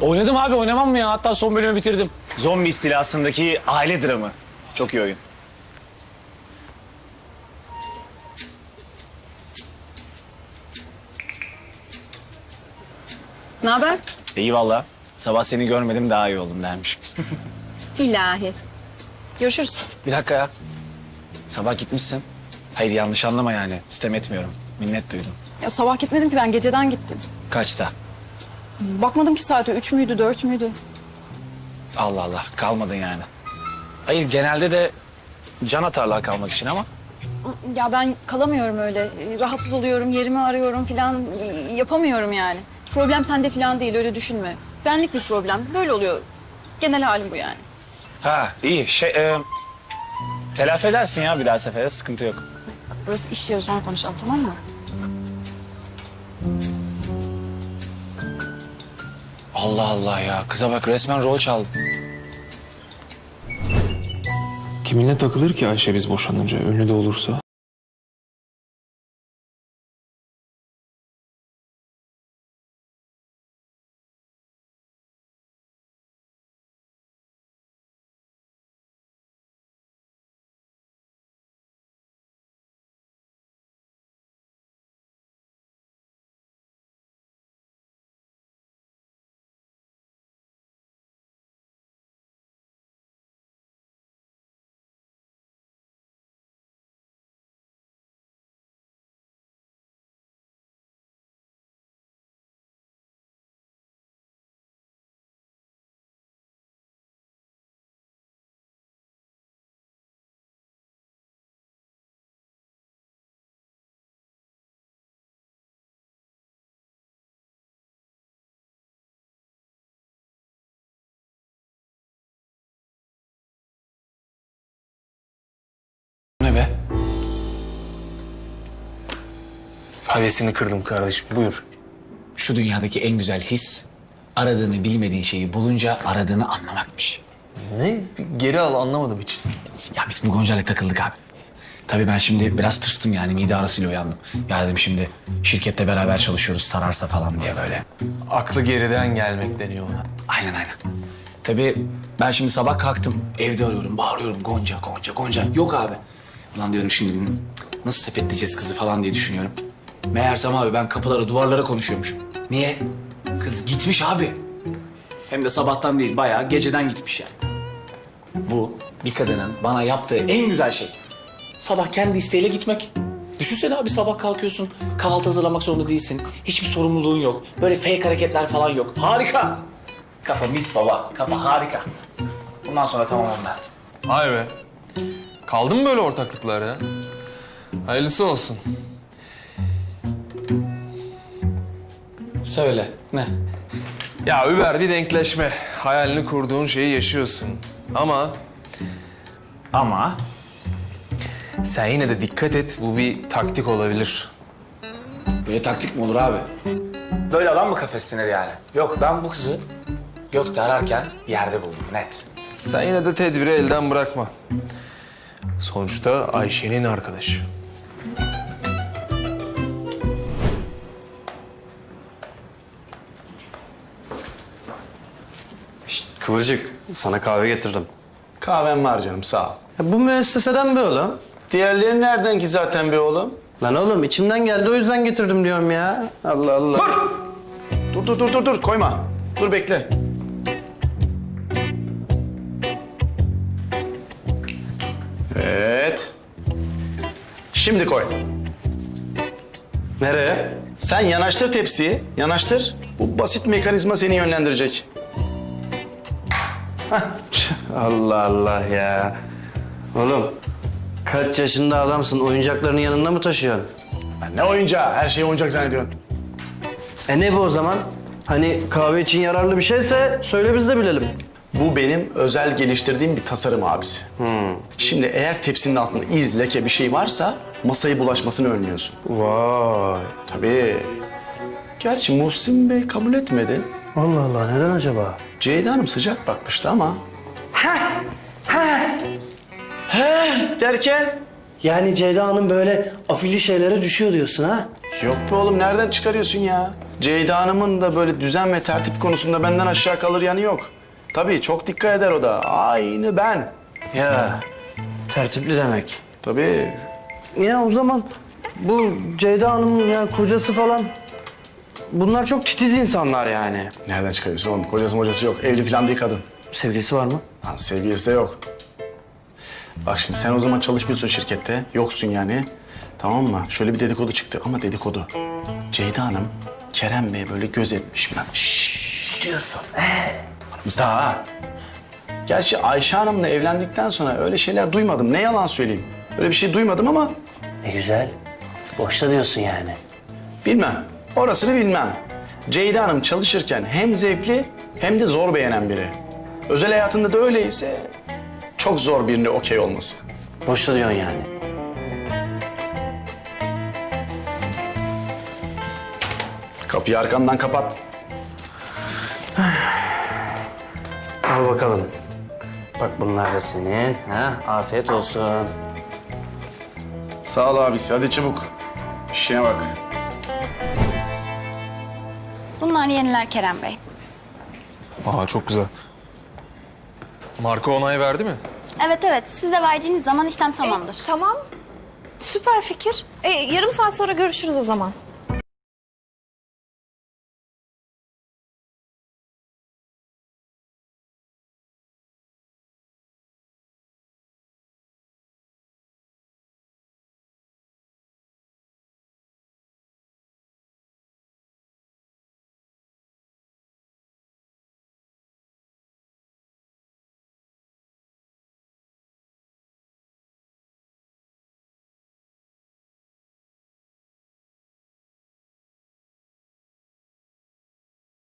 Oynadım abi oynamam mı ya? Hatta son bölümü bitirdim. Zombi istilasındaki aile dramı. Çok iyi oyun. Ne haber? İyi valla. Sabah seni görmedim daha iyi oldum dermiş. İlahi. Görüşürüz. bir dakika ya. Sabah gitmişsin. Hayır yanlış anlama yani. Sistem etmiyorum. Minnet duydum. Ya sabah gitmedim ki ben geceden gittim. Kaçta? Bakmadım ki saate üç müydü dört müydü? Allah Allah kalmadın yani. Hayır genelde de can atarlar kalmak için ama. Ya ben kalamıyorum öyle. Rahatsız oluyorum, yerimi arıyorum filan. Yapamıyorum yani. Problem sende filan değil öyle düşünme. Benlik bir problem. Böyle oluyor. Genel halim bu yani. Ha iyi şey e, telafi edersin ya bir daha sefere sıkıntı yok. Burası iş yeri sonra konuşalım tamam mı? Allah Allah ya kıza bak resmen rol çaldı. Kiminle takılır ki Ayşe biz boşanınca ünlü de olursa? Hevesini kırdım kardeşim buyur. Şu dünyadaki en güzel his aradığını bilmediğin şeyi bulunca aradığını anlamakmış. Ne? Geri al anlamadım hiç. Ya biz bu Gonca'yla takıldık abi. Tabii ben şimdi biraz tırstım yani mide arasıyla uyandım. Ya dedim şimdi şirkette beraber çalışıyoruz sararsa falan diye böyle. Aklı geriden gelmek deniyor ona. Aynen aynen. Tabii ben şimdi sabah kalktım. Evde arıyorum, bağırıyorum. Gonca, Gonca, Gonca. Yok abi. Ulan diyorum şimdi "Hmm, nasıl sepetleyeceğiz kızı falan diye düşünüyorum. Meğersem abi ben kapılara, duvarlara konuşuyormuşum. Niye? Kız gitmiş abi. Hem de sabahtan değil, bayağı geceden gitmiş yani. Bu bir kadının bana yaptığı en güzel şey. Sabah kendi isteğiyle gitmek. Düşünsene abi sabah kalkıyorsun, kahvaltı hazırlamak zorunda değilsin. Hiçbir sorumluluğun yok. Böyle fake hareketler falan yok. Harika. Kafa mis baba, kafa harika. Bundan sonra tamam ben. Vay be. Kaldı mı böyle ortaklıklar ya? Hayırlısı olsun. Söyle, ne? Ya Über bir denkleşme. Hayalini kurduğun şeyi yaşıyorsun. Ama Ama sen yine de dikkat et. Bu bir taktik olabilir. böyle taktik mi olur abi? Böyle adam mı kafeslenir yani? Yok ben bu kızı gökte ararken yerde buldum net. Sen yine de tedbiri elden bırakma. Sonuçta Ayşe'nin arkadaşı. Kıvırcık, sana kahve getirdim. Kahven var canım sağ ol. Ya bu müesseseden be oğlum. Diğerleri nereden ki zaten be oğlum? Lan oğlum içimden geldi o yüzden getirdim diyorum ya. Allah Allah. Dur dur dur dur dur koyma. Dur bekle. Evet. Şimdi koy. Nereye? Sen yanaştır tepsiyi. Yanaştır. Bu basit mekanizma seni yönlendirecek. Allah Allah ya. Oğlum kaç yaşında adamsın oyuncaklarını yanında mı taşıyorsun? Ya ne oyuncağı? Her şeyi oyuncak zannediyorsun. E ne bu o zaman? Hani kahve için yararlı bir şeyse söyle biz de bilelim. Bu benim özel geliştirdiğim bir tasarım abisi. Şimdi eğer tepsinin altında iz, leke bir şey varsa masayı bulaşmasını önlüyorsun. Vay. Tabii. Gerçi Muhsin Bey kabul etmedi. Allah Allah neden acaba? Ceyda Hanım sıcak bakmıştı ama. Derken? Yani Ceyda Hanım böyle afilli şeylere düşüyor diyorsun ha? Yok be oğlum nereden çıkarıyorsun ya? Ceyda Hanım'ın da böyle düzen ve tertip konusunda benden aşağı kalır yanı yok. Tabii çok dikkat eder o da. Aynı ben. Ya tertipli demek. Tabii. Ya o zaman bu Ceyda Hanım'ın ya kocası falan bunlar çok titiz insanlar yani. Nereden çıkarıyorsun oğlum? Kocası mocası yok. Evli falan değil kadın. Sevgilisi var mı? Lan sevgilisi de yok. Bak şimdi sen o zaman çalışmıyorsun şirkette. Yoksun yani. Tamam mı? Şöyle bir dedikodu çıktı ama dedikodu. Ceyda Hanım Kerem Bey'e böyle göz etmiş falan. Şşş diyorsun. Ee? Aramızda ha. Gerçi Ayşe Hanım'la evlendikten sonra öyle şeyler duymadım. Ne yalan söyleyeyim. Öyle bir şey duymadım ama Ne güzel. Boşta diyorsun yani. bilmem. Orasını bilmem. Ceyda Hanım çalışırken hem zevkli hem de zor beğenen biri. Özel hayatında da öyleyse çok zor birine okey olması. Boşta diyorsun yani. Kapıyı arkandan kapat. Al bakalım. Bak bunlar da senin. Ha? Afiyet olsun. Sağ ol abisi. Hadi çabuk. İşine bak. Bunlar yeniler Kerem Bey. Aa çok güzel. Marka onay verdi mi? Evet evet siz de verdiğiniz zaman işlem tamamdır. Tamam. Süper fikir. E, yarım saat sonra görüşürüz o zaman.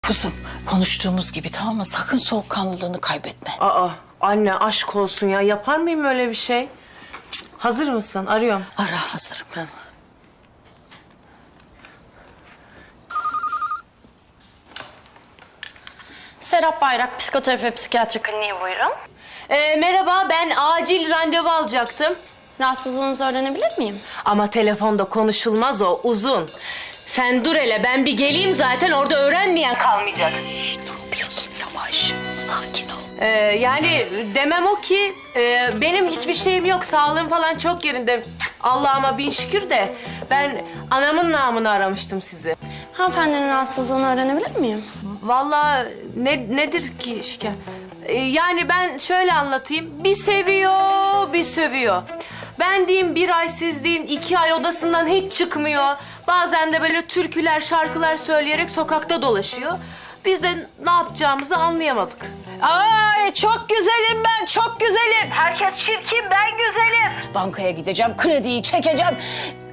Kuzum konuştuğumuz gibi tamam mı? Sakın soğukkanlılığını kaybetme. Aa, anne aşk olsun ya. Yapar mıyım öyle bir şey? Cık, Hazır mısın? Arıyorum. Ara hazırım. Serap Bayrak Psikoterapi ve Psikiyatri Kliniği buyurun. Ee, merhaba, ben acil randevu alacaktım. Rahatsızlığınızı öğrenebilir miyim? Ama telefonda konuşulmaz o, uzun. Sen dur hele, ben bir geleyim zaten orada öğrenmeyen kalmayacak. Yapıyorsun yavaş. Sakin ol. Ee, yani demem o ki, e, benim hiçbir şeyim yok, sağlığım falan çok yerinde. Allah'ıma bin şükür de ben anamın namını aramıştım sizi. Hanımefendinin rahatsızlığını öğrenebilir miyim? Vallahi ne, nedir ki şikayet? Ee, yani ben şöyle anlatayım. Bir seviyor, bir sövüyor. Ben diyeyim bir ay siz deyin iki ay odasından hiç çıkmıyor. Bazen de böyle türküler, şarkılar söyleyerek sokakta dolaşıyor. Biz de ne yapacağımızı anlayamadık. Ay çok güzelim ben çok güzelim. Herkes çirkin, ben güzelim. Bankaya gideceğim krediyi çekeceğim.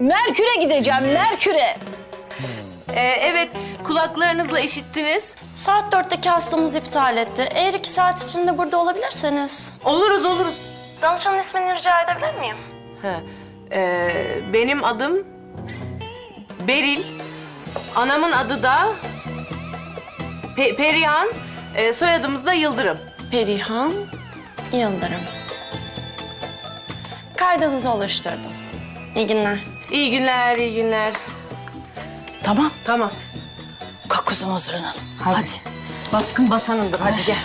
Merkür'e gideceğim Merkür'e. Ee, evet, kulaklarınızla işittiniz. Saat dörtteki hastamız iptal etti. Eğer iki saat içinde burada olabilirseniz. Oluruz, oluruz. Danışanın ismini rica edebilir miyim? Ha, ee, benim adım Beril. Anamın adı da Pe- Perihan. Ee, soyadımız da Yıldırım. Perihan Yıldırım. Kaydınızı oluşturdum. İyi günler. İyi günler, iyi günler. Tamam Tamam. kalk kuzum hazırlanalım. Hadi. Baskın basanındır. Hadi gel.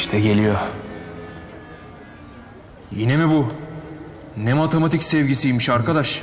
İşte geliyor. Yine mi bu? Ne matematik sevgisiymiş arkadaş.